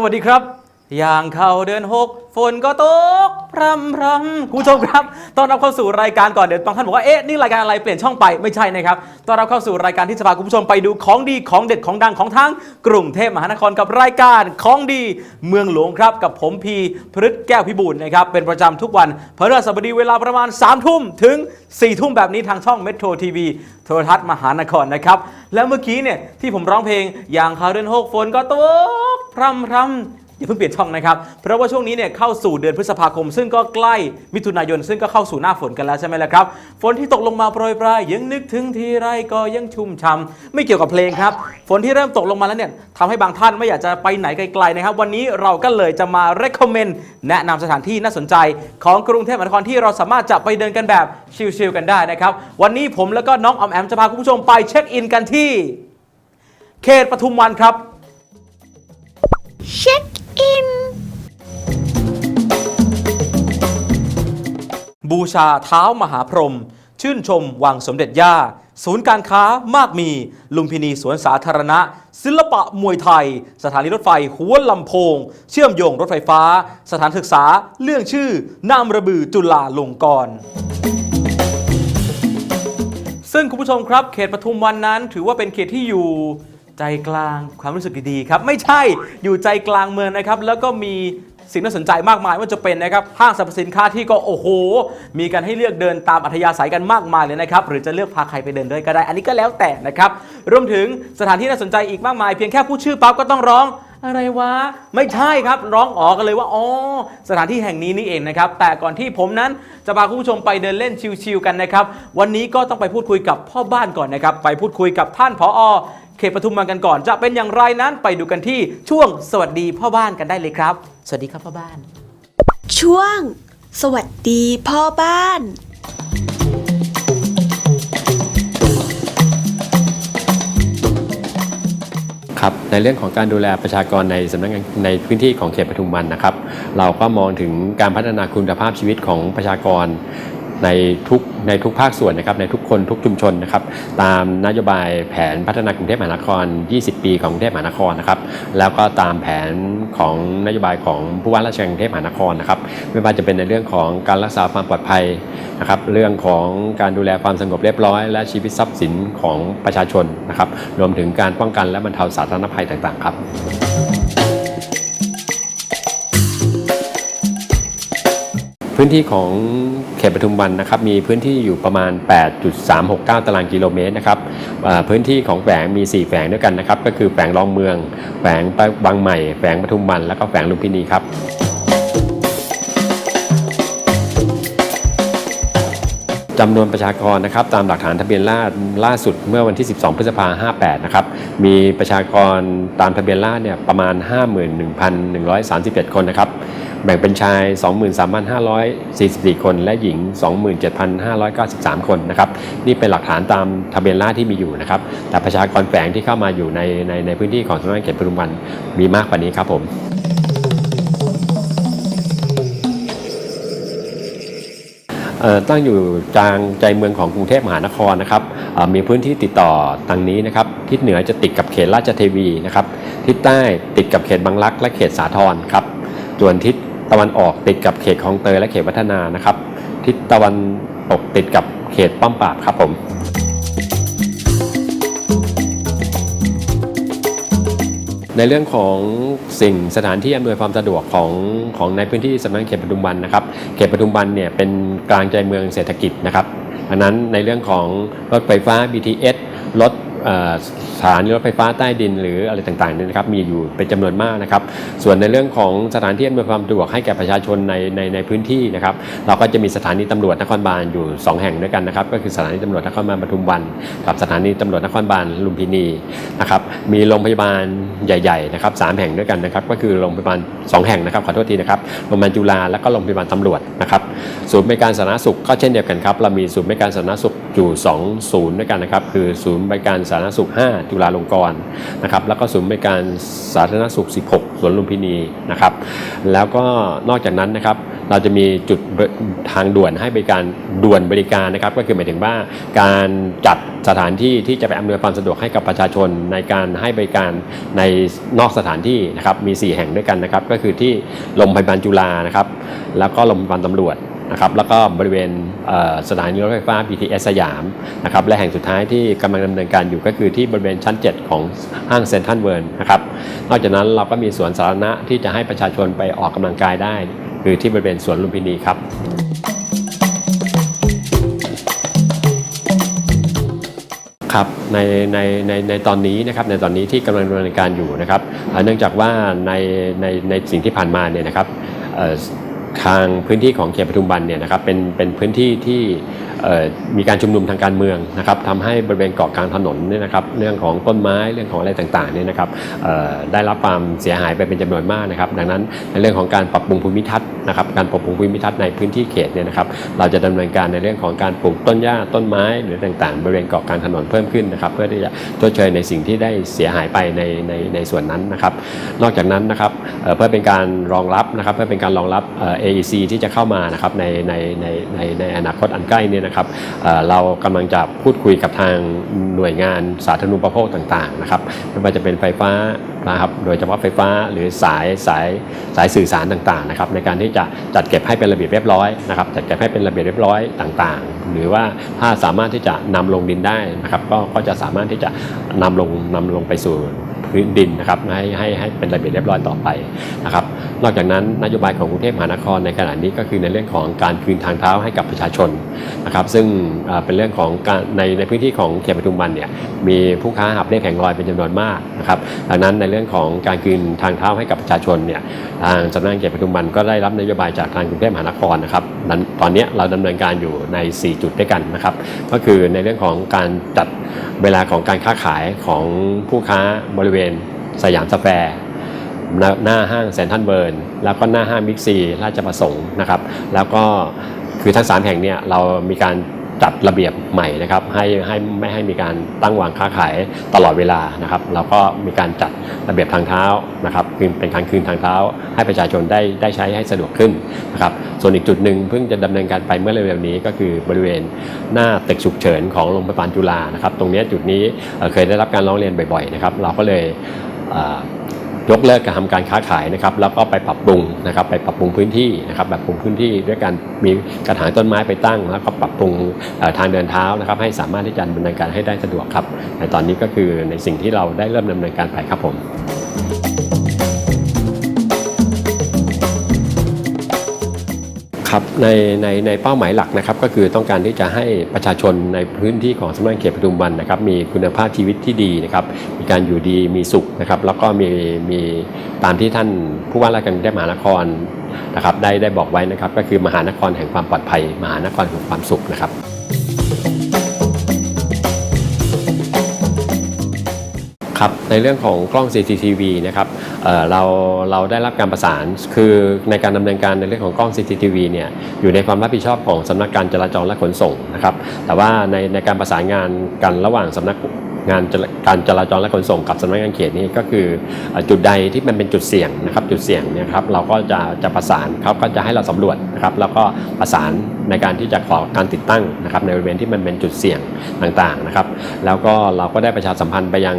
สวัสดีครับ อย่างเข้าเดือนหกฝนก็ตก พรำพรำคุณผู้ชมครับตอนรับเข้าสู่รายการก่อนเดี๋ยวบางท่านบอกว่าเอ๊ะนี่รายการอะไรเปลี่ยนช่องไปไม่ใช่นะครับตอนรับเข้าสู่รายการที่จะพาคุณผู้ชมไปดูของดีของเด็ดของดังของทั้งกรุงเทพมหานครกับรายการของดีเมืองหลวงครับกับผมพีพฤษแก้วพิบูลนะครับเป็นประจำทุกวันพฤหัสบดีเวลาประมาณ3ามทุ่มถึง4ี่ทุ่มแบบนี้ทางช่องเมโทรทีวีโทรทัศน์มหานครนะครับแล้วเมื่อกี้เนี่ยที่ผมร้องเพลงอย่างเข้าเดือนหกฝนก็ตกพรำพรำ อย่าเพิ่งเปลี่ยนช่องนะครับ เพราะว่าช่วงนี้เนี่ยเข้าสู่เดือนพฤษภาคม ซึ่งก็ใกล้มิถุนายน ซึ่งก็เข้าสู่หน้าฝนกันแล้วใช่ไหมล่ะครับ ฝนที่ตกลงมาโปรยปลายยังนึกถึงทีไรก็ยังชุ่มช่ำไม่เกี่ยวกับเพลงครับ ฝนที่เริ่มตกลงมาแล้วเนี่ยทำให้บางท่านไม่อยากจะไปไหนไกลๆนะครับ วันนี้เราก็เลยจะมา recommend แนะนำสถานที่น่าสนใจ ของกรุงเทพมหานครที่เราสามารถจะไปเดินกันแบบชิลๆกันได้นะครับ วันนี้ผมแล้วก็น้องออมแอมจะพาคุณผู้ชมไปเช็คอินกันที่ เขตปทุมวันครับ เช็ค บูชาเท้ามหาพรหมชื่นชมวังสมเด็จย่า ศูนย์การค้ามากมี ลุมพินีสวนสาธารณะ ศิลปะมวยไทย สถานีรถไฟหัวลำโพง เชื่อมโยงรถไฟฟ้า สถานศึกษาเรื่องชื่อนามระบือจุฬาลงกรณ์ซึ่งคุณผู้ชมครับ เขตปทุมวันนั้น ถือว่าเป็นเขตที่อยู่ใจกลางความรู้สึกดีๆครับ ไม่ใช่อยู่ใจกลางเมืองนะครับ แล้วก็มี สิ่งน่าสนใจมากมายว่าจะเป็นนะครับห้างสรรพสินค้าที่ก็โอ้โห มีกันให้เลือกเดินตามอัธยาศัยกันมากมายเลยนะครับหรือจะเลือกพาใครไปเดินด้วยก็ได้ อันนี้ก็แล้วแต่นะครับรวมถึงสถานที่น่าสนใจอีกมากมาย เพียงแค่พูดชื่อปั๊บก็ต้องร้องอะไรวะ ไม่ใช่ครับร้องอ๋อกันเลยว่าอ๋อสถานที่แห่งนี้นี่เองนะครับ แต่ก่อนที่ผมนั้นจะพาคุณผู้ชมไปเดินเล่นชิลๆกันนะครับ วันนี้ก็ต้องไปพูดคุยกับพ่อบ้านก่อนนะครับ ไปพูดคุยกับท่านผอ เขตปทุมวันกันก่อน จะเป็นอย่างไรนั้นไปดูกันที่ช่วงสวัสดีพ่อบ้านกันได้เลยครับ สวัสดีครับพ่อบ้าน ช่วง สวัสดีพ่อบ้าน ครับในเรื่องของการดูแลประชากรในสำนักงานในพื้นที่ของเขตปทุมวันนะครับ เราก็มองถึงการพัฒนาคุณภาพชีวิตของประชากร ในทุกในทุกภาคส่วนนะครับในทุกคนทุกชุมชนนะครับตามนโยบายแผนพัฒนากรุงเทพมหานคร 20 ปีของกรุงเทพมหานครนะครับแล้วก็ตามแผนของนโยบายของผู้ว่าราชการกรุงเทพมหานครนะครับไม่ว่าจะเป็นในเรื่องของการรักษาความปลอดภัยนะครับเรื่องของการดูแลความสงบเรียบร้อย และชีวิตทรัพย์สินของประชาชนนะครับรวมถึงการป้องกันและบรรเทาสาธารณภัยต่างๆ ครับ พื้นที่ของเขตปทุมวันนะครับมีพื้นที่อยู่ประมาณ 8.369 ตารางกิโลเมตรนะครับพื้นที่ของแฝงมี 4 แฝงด้วยกันนะครับก็คือแฝงรองเมือง แฝงบางใหม่ แฝงปทุมวัน แล้วก็แฝงลุมพินีครับ จำนวนประชากรนะครับตามหลักฐานทะเบียนราษฎรล่าสุดเมื่อวันที่ 12 พฤษภาคม58 นะครับ มีประชากรตามทะเบียนราษฎรเนี่ยประมาณ 51,137 คนนะครับ แบ่งเป็นชาย 23,544 คน และหญิง 27,593 คนนะครับ นี่เป็นหลักฐานตามทะเบียนราษฎรที่มีอยู่นะครับ แต่ประชากรแฝงที่เข้ามาอยู่ในในในพื้นที่ของสำนักงานเขตปทุมวันมีมากกว่านี้ครับผม ตั้งอยู่กลางใจเมืองของกรุงเทพมหานครนะครับมีพื้นที่ติดต่อทางนี้นะครับทิศเหนือจะติดกับเขตราชเทวีนะครับทิศใต้ติดกับเขตบางรักและเขตสาทรครับส่วนทิศตะวันออกติดกับเขตคลองเตยและเขตวัฒนานะครับ ทิศตะวันตกติดกับเขตป้อมปราบครับผม ในเรื่องของสิ่งสถานที่อำนวยความสะดวกของของในพื้นที่สำนักงานเขตปทุมวันนะครับ เขตปทุมวันเนี่ยเป็นกลางใจเมืองเศรษฐกิจนะครับอันนั้นในเรื่องของรถไฟฟ้า BTS รถ สถานีรถไฟฟ้าใต้ดินหรืออะไรต่างๆเนี่ยนะครับมีอยู่เป็นจำนวนมากนะครับ ส่วนในเรื่องของสถานที่อำนวยความสะดวกให้แก่ประชาชนในในในพื้นที่นะครับ เราก็จะมีสถานีตำรวจนครบาลอยู่ 2 แห่งด้วยกันนะครับ ก็คือสถานีตำรวจนครบาลปทุมวัน กับสถานีตำรวจนครบาลลุมพินีนะครับมีโรงพยาบาลใหญ่ๆนะครับสามแห่งด้วยกันนะครับ ก็คือโรงพยาบาลสองแห่งนะครับขอโทษทีนะครับโรงพยาบาลจุฬาและก็โรงพยาบาลตำรวจนะครับศูนย์บริการสาธารณสุขก็เช่นเดียวกันครับเรามีศูนย์บริการสาธารณสุขอยู่ 2 ศูนย์ด้วยกันนะครับคือศูนย์บริการสาธารณสุข 5 จุฬาลงกรณ์นะครับแล้วก็ศูนย์บริการสาธารณสุข 16 สวนลุมพินีนะครับแล้วก็นอกจากนั้นนะครับเราจะมีจุดทางด่วนให้บริการด่วนบริการนะครับก็คือหมายถึงว่าการจัดสถานที่ที่จะไปอำนวยความสะดวกให้กับประชาชนในการให้บริการในนอกสถานที่นะครับมี 4 แห่งด้วยกันนะครับก็คือที่โรงพยาบาลจุฬานะครับแล้วก็โรงพยาบาลตำรวจ นะครับแล้วก็บริเวณเสถานีรถไฟฟ้า BTS สยามนะครับและแห่งสุดท้ายที่กำลังดำเนินการอยู่ก็คือที่บริเวณชั้น 7 ของห้างเซ็นทรัลเวิร์นะครับนอกจากนั้นเราก็มีสวนสาธารณะที่จะให้ประชาชนไปออกกำลังกายได้ คือที่บริเวณสวนลุมพินีครับครับในในในในตอนนี้นะครับในตอนนี้ที่กำลังดำเนินการอยู่นะครับเนื่องจากว่าในในในสิ่งที่ผ่านมาเนี่ยนะครับางพื้นที่ของเขตปทุมวันเนี่ยนะครับเป็นเป็นพื้นที่ที่ มีการชุมนุมทางการเมืองนะครับทำให้บริเวณเกาะกลางถนนเนี่ยนะครับเรื่องของต้นไม้เรื่องของอะไรต่างๆเนี่ยนะครับได้รับความเสียหายไปเป็นจำนวนมากนะครับดังนั้นในเรื่องของการปรับปรุงภูมิทัศน์นะครับการปรับปรุงภูมิทัศน์ในพื้นที่เขตเนี่ยนะครับเราจะดำเนินการในเรื่องของการปลูกต้นหญ้าต้นไม้หรือต่างๆ บริเวณเกาะกลางถนนเพิ่มขึ้นนะครับเพื่อที่จะชดเชยในสิ่งที่ได้เสียหายไปในในในส่วนนั้นนะครับนอกจากนั้นนะครับเพื่อเป็นการรองรับนะครับเพื่อเป็นการรองรับเอ่อ AEC ที่จะเข้ามานะครับในในในในในอนาคตอันใกล้เนี่ยนะครับเเรากำลังจะพูดคุยกับทางหน่วยงานสาธารณูปโภคต่างๆนะครับไม่ว่าจะเป็นไฟฟ้านะครับโดยเฉพาะไฟฟ้าหรือสายสายสายสื่อสารต่างๆนะครับในการที่จะจัดเก็บให้เป็นระเบียบเรียบร้อยนะครับจัดเก็บให้เป็นระเบียบเรียบร้อยต่างๆ หรือว่าถ้าสามารถที่จะนำลงดินได้นะครับก็ก็จะสามารถที่จะนำลงนำลงไปสู่พื้นดินนะครับให้ให้ให้เป็นระเบียบเรียบร้อยต่อไปนะครับ นอกจากนั้นนโยบายของกรุงเทพมหานครในขณะนี้ก็คือในเรื่องของการคืนทางเท้าให้กับประชาชนนะครับซึ่งเป็นเรื่องของการในในพื้นที่ของเขตปทุมวันเนี่ยมีผู้ค้าหับเลขแผงลอยเป็นจำนวนมากนะครับดังนั้นในเรื่องของการคืนทางเท้าให้กับประชาชนเนี่ยทางสำนักงานเขตปทุมวันก็ได้รับนโยบายจากทางกรุงเทพมหานครนะครับนั้นตอนนี้เราดำเนินการอยู่ใน 4 จุดด้วยกันนะครับก็คือในเรื่องของการจัดเวลาของการค้าขายของผู้ค้าบริเวณสยามสแควร์ หน้าห้างแซนทันเบิร์นแล้วก็หน้าห้างบิ๊กซีราชประสงค์นะครับ แล้วก็คือทั้งสามแห่งเนี่ยเรามีการจัดระเบียบใหม่นะครับให้ให้ไม่ให้มีการตั้งวางค้าขายตลอดเวลานะครับ เราก็มีการจัดระเบียบทางเท้านะครับคือเป็นการคืนทางเท้า ให้ประชาชนได้ได้ใช้ให้สะดวกขึ้นนะครับ ส่วนอีกจุดหนึ่งเพิ่งจะดำเนินการไปเมื่อเร็วๆนี้ ก็คือบริเวณหน้าตึกฉุกเฉินของโรงพยาบาลจุฬานะครับ ตรงนี้จุดนี้เคยได้รับการร้องเรียนบ่อยๆนะครับ เราก็เลยเยกเลิกการทำการค้าขายนะครับแล้วก็ไปปรับปรุงนะครับไปปรับปรุงพื้นที่นะครับแบบปรุงพื้นที่ด้วยการมีกระถางต้นไม้ไปตั้งแล้วก็ปรับปรุงทางเดินเท้านะครับให้สามารถที่จะดำเนินการให้ได้สะดวกครับในตอนนี้ก็คือในสิ่งที่เราได้เริ่มดำเนินการไปครับผม ครับในในในเป้าหมายหลักนะครับก็คือต้องการที่จะให้ประชาชนในพื้นที่ของสำนักงานเขตปทุมวันนะครับมีคุณภาพชีวิตที่ดีนะครับมีการอยู่ดีมีสุขนะครับแล้วก็มีมีตามที่ท่านผู้ว่าราชการกรุงเทพมหานครนะครับได้ได้บอกไว้นะครับก็คือมหานครแห่งความปลอดภัย มหานครแห่งความสุขนะครับ ครับในเรื่องของกล้อง CCTV นะครับเเราเราได้รับการประสานคือในการดำเนินการในเรื่องของกล้อง CCTV เนี่ยอยู่ในความรับผิดชอบของสำนักการจราจรและขนส่งนะครับแต่ว่าในในการประสานงานกันระหว่างสำนัก งานการจราจรและขนส่งกับสำนักงานเขตนี้ก็คือจุดใดที่มันเป็นจุดเสี่ยงนะครับจุดเสี่ยงเนี่ยครับเราก็จะจะประสานเขาก็จะให้เราสำรวจนะครับแล้วก็ประสานในการที่จะขอการติดตั้งนะครับในบริเวณที่มันเป็นจุดเสี่ยงต่างๆนะครับ แล้วก็เราก็ได้ประชาสัมพันธ์ไปยัง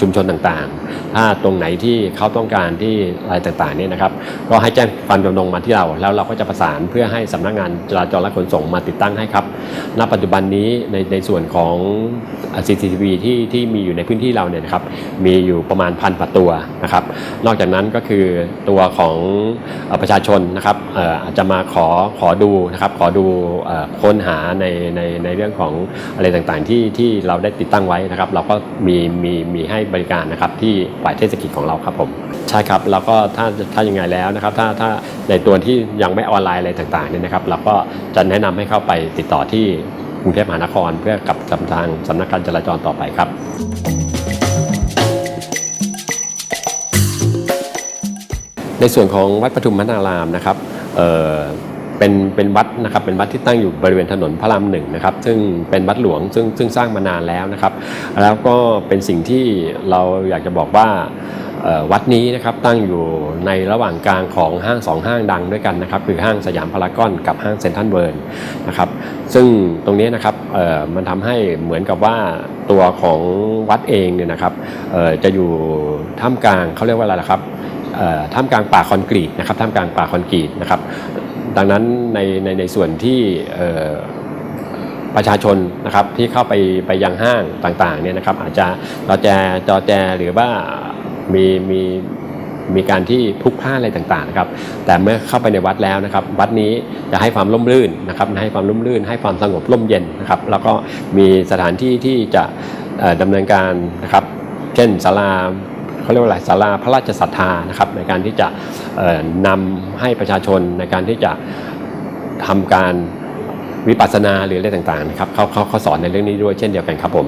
ชุมชนต่างๆ ถ้าตรงไหนที่เขาต้องการที่อะไรต่างๆเนี่ยนะครับ ก็ให้แจ้งความจำนงมาที่เรา แล้วเราก็จะประสานเพื่อให้สำนักงานจราจรและขนส่งมาติดตั้งให้ครับ ณ ปัจจุบันนี้ในในส่วนของ CCTV ที่ที่มีอยู่ในพื้นที่เราเนี่ยนะครับ มีอยู่ประมาณพันกว่าตัวนะครับ นอกจากนั้นก็คือตัวของอประชาชนนะครับเอ่ออาจจะมาขอขอดูนะครับ ขอดูเอ่อค้นหาในในในเรื่องของอะไรต่างๆที่ที่เราได้ติดตั้งไว้นะครับ เราก็มีมีมีให้บริการนะครับที่ฝ่ายเทศกิจของเราครับผมใช่ครับแล้วก็ถ้าถ้ายังไงแล้วนะครับถ้าถ้าในตัวที่ยังไม่ออนไลน์อะไรต่างๆเนี่ยนะครับเราก็จะแนะนำให้เข้าไปติดต่อที่กรุงเทพมหานคร เพื่อกับกับทางสำนักการจราจรต่อไปครับในส่วนของวัดปทุมมนารามนะครับ เป็นเป็นวัดนะครับเป็นวัดที่ตั้งอยู่บริเวณถนนพระรามหนึ่งนะครับซึ่งเป็นวัดหลวงซึ่งซึ่งสร้างมานานแล้วนะครับ แล้วก็เป็นสิ่งที่เราอยากจะบอกว่าวัดนี้นะครับตั้งอยู่ในระหว่างกลางของห้างสองห้างดังด้วยกันนะครับคือห้างสยามพารากอนกับห้างเซ็นทรัลเวิร์นะครับซึ่งตรงนี้นะครับเอ่อมันทำให้เหมือนกับว่าตัวของวัดเองเนี่ยนะครับเอ่อจะอยู่ท่ามกลางเขาเรียกว่าอะไรล่ะครับ ท่ามกลางป่าคอนกรีตนะครับท่ามกลางป่าคอนกรีตนะครับดังนั้นในในในส่วนที่ประชาชนนะครับที่เข้าไปไปยังห้างต่างๆเนี่ยนะครับอาจจะจอแจจอแจหรือว่ามีมีมีการที่พลุกพล่านอะไรต่างๆนะครับแต่เมื่อเข้าไปในวัดแล้วนะครับ วัดนี้จะให้ความร่มรื่นนะครับให้ความร่มรื่น ให้ความสงบร่มเย็นนะครับ แล้วก็มีสถานที่ที่จะเอ่อดำเนินการนะครับ เช่นศาลา เขาเรียกว่าอะไรศาลาพระราชศรัทธานะครับในการที่จะเอ่อนำให้ประชาชนในการที่จะทำการวิปัสสนาหรืออะไรต่างๆนะครับเขาเขาเขาสอนในเรื่องนี้ด้วยเช่นเดียวกันครับผม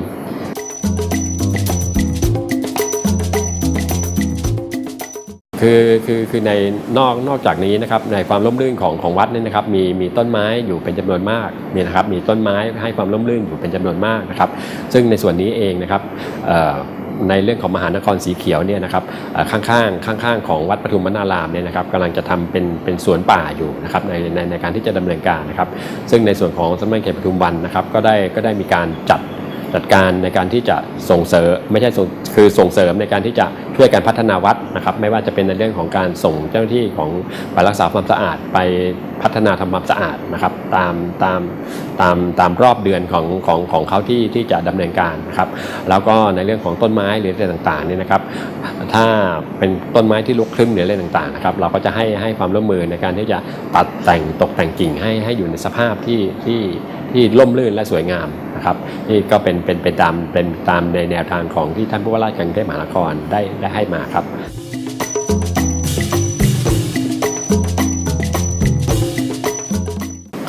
คือคือคือในนอกนอกจากนี้นะครับในความร่มรื่นของของวัดนี่นะครับมีมีต้นไม้อยู่เป็นจำนวนมากนี่นะครับมีต้นไม้ให้ความร่มรื่นอยู่เป็นจำนวนมากนะครับ ซึ่งในส่วนนี้เองนะครับ ในเรื่องของมหานครสีเขียวเนี่ยนะครับข้างๆข้างๆของวัดปทุมวนารามเนี่ยนะครับกำลังจะทำเป็นเป็นสวนป่าอยู่นะครับในในในการที่จะดำเนินการนะครับ ซึ่งในส่วนของสำนักงานเขตปทุมวันนะครับก็ได้ก็ได้มีการจัดจัดการในการที่จะส่งเสริมไม่ใช่ส่งคือส่งเสริมในการที่จะช่วยการพัฒนาวัดนะครับ ไม่ว่าจะเป็นในเรื่องของการส่งเจ้าหน้าที่ของฝ่ายรักษาความสะอาดไป พัฒนาทำความสะอาดนะครับตามตามตามตามรอบเดือนของของของเขาที่ที่จะดำเนินการนะครับแล้วก็ในเรื่องของต้นไม้หรืออะไรต่างๆเนี่ยนะครับถ้าเป็นต้นไม้ที่ลุกครึ้มหรืออะไรต่างๆนะครับเราก็จะให้ให้ความร่วมมือในการที่จะตัดแต่งตกแต่งกิ่งให้ให้อยู่ในสภาพที่ที่ที่ร่มรื่นและสวยงามนะครับนี่ก็เป็นเป็นเป็นตามเป็นตามในแนวทางของที่ท่านผู้ว่าราชการกรุงเทพมหานครได้ได้ให้มาครับ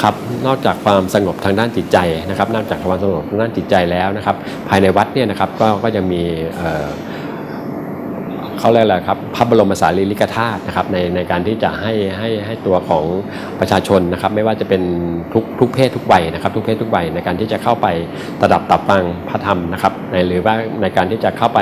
ครับนอกจากความสงบทางด้านจิตใจนะครับนอกจากความสงบทางด้านจิตใจแล้วนะครับ ภายในวัดเนี่ยนะครับก็ก็ยังมีเเขาเรียกอะไรครับพระบรมสารีริกธาตุนะครับในในการที่จะให้ให้ให้ตัวของประชาชนนะครับไม่ว่าจะเป็นทุกทุกเพศทุกวัยนะครับ ทุกเพศทุกวัยในการที่จะเข้าไปตระดับตับฟังพระธรรมนะครับในหรือว่าในการที่จะเข้าไป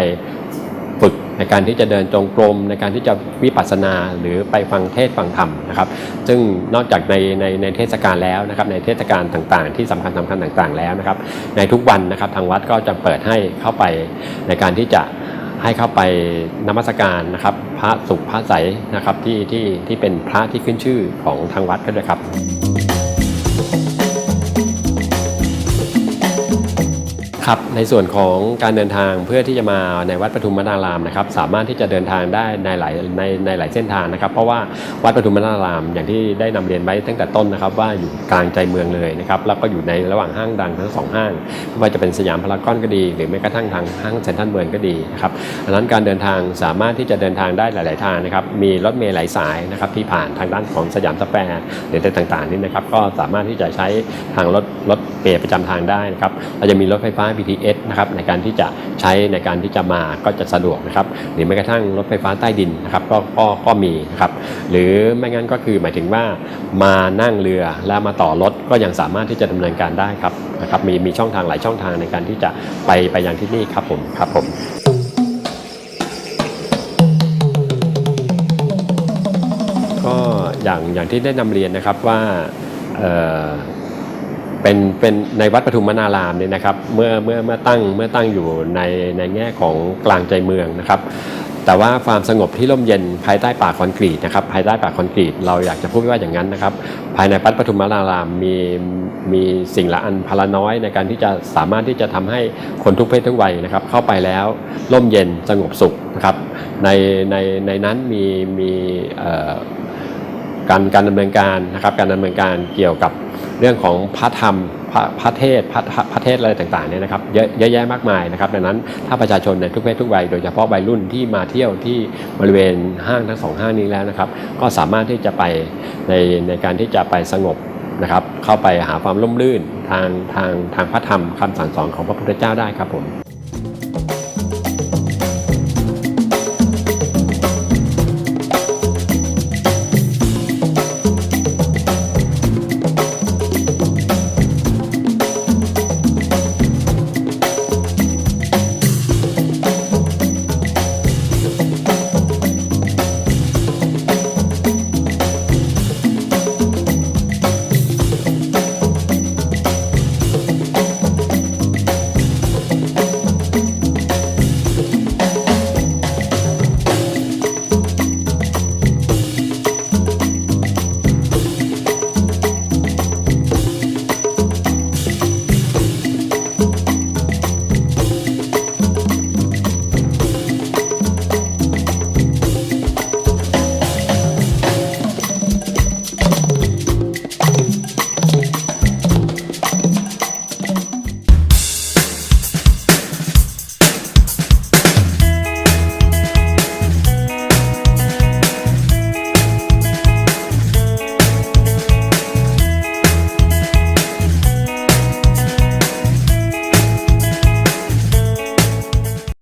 ฝึกในการที่จะเดินจงกรม ในการที่จะวิปัสสนาหรือไปฟังเทศฟังธรรมนะครับ ซึ่งนอกจากในในในเทศกาลแล้วนะครับในเทศกาลต่างๆ ที่สำคัญสำคัญต่างๆ แล้วนะครับ ในทุกวันนะครับทางวัดก็จะเปิดให้เข้าไปในการที่จะให้เข้าไปนมัสการนะครับ พระสุขพระใสยนะครับที่ที่ที่เป็นพระที่ขึ้นชื่อของทางวัดก็ด้วยครับ ครับในส่วนของการเดินทางเพื่อที่จะมาในวัดปทุมวนารามนะครับสามารถที่จะเดินทางได้ในหลายในในหลายเส้นทางนะครับ เพราะว่าวัดปทุมวนารามอย่างที่ได้นำเรียนไว้ตั้งแต่ต้นนะครับ ว่าอยู่กลางใจเมืองเลยนะครับแล้วก็อยู่ในระหว่างห้างดังทั้งสองห้างไม่ว่าจะเป็นสยามพารากอนก็ดี หรือแม้กระทั่งทางห้างเซ็นทรัลเวิร์ก็ดีนะครับดังนั้นการเดินทางสามารถที่จะเดินทางได้หลาย ๆ ทางนะครับมีรถเมล์หลายสายนะครับที่ผ่านทางด้านของสยามสแควร์หรืออะไรต่าง ๆ นี่นะครับก็สามารถที่จะใช้ทางรถรถเมล์ประจำทางได้นะครับเราจะมีรถไฟฟ้า BTS นะครับในการที่จะใช้ในการที่จะมาก็จะสะดวกนะครับหรือแม้กระทั่งรถไฟฟ้าใต้ดินนะครับก็ก็ก็มีนะครับหรือไม่งั้นก็คือหมายถึงว่ามานั่งเรือแล้วมาต่อรถก็ยังสามารถที่จะดำเนินการได้ครับนะครับมีมีช่องทางหลายช่องทางในการที่จะไปไปยังที่นี่ครับผมครับผมก็อย่างอย่างที่ได้นำเรียนนะครับว่า เป็นเป็นในวัดปทุมวนารามเนี่ยนะครับเมื่อเมื่อเมื่อตั้งเมื่อตั้งอยู่ในในแง่ของกลางใจเมืองนะครับ แต่ว่าความสงบที่ร่มเย็นภายใต้ป่าคอนกรีตนะครับภายใต้ป่าคอนกรีตเราอยากจะพูดว่าอย่างนั้นนะครับ ภายในวัดปทุมวนารามมีมีสิ่งละอันพละน้อยในการที่จะสามารถที่จะทำให้คนทุกเพศทุกวัยนะครับ เข้าไปแล้วร่มเย็นสงบสุขนะครับ ในในในนั้นมีมีการการดำเนินการนะครับการดำเนินการเกี่ยวกับ เรื่องของพระธรรมพระพระเทศพระพระเทศอะไรต่างๆเนี่ยนะครับเยอะเยอะแยะมากมายนะครับดังนั้นถ้าประชาชนในทุกเพศทุกวัยโดยเฉพาะวัยรุ่นที่มาเที่ยวที่บริเวณห้างทั้งสองห้างนี้แล้วนะครับ ก็สามารถที่จะไปในในการที่จะไปสงบนะครับ เข้าไปหาความร่มรื่นทางทางทางพระธรรมคำสั่งสอนของพระพุทธเจ้าได้ครับผม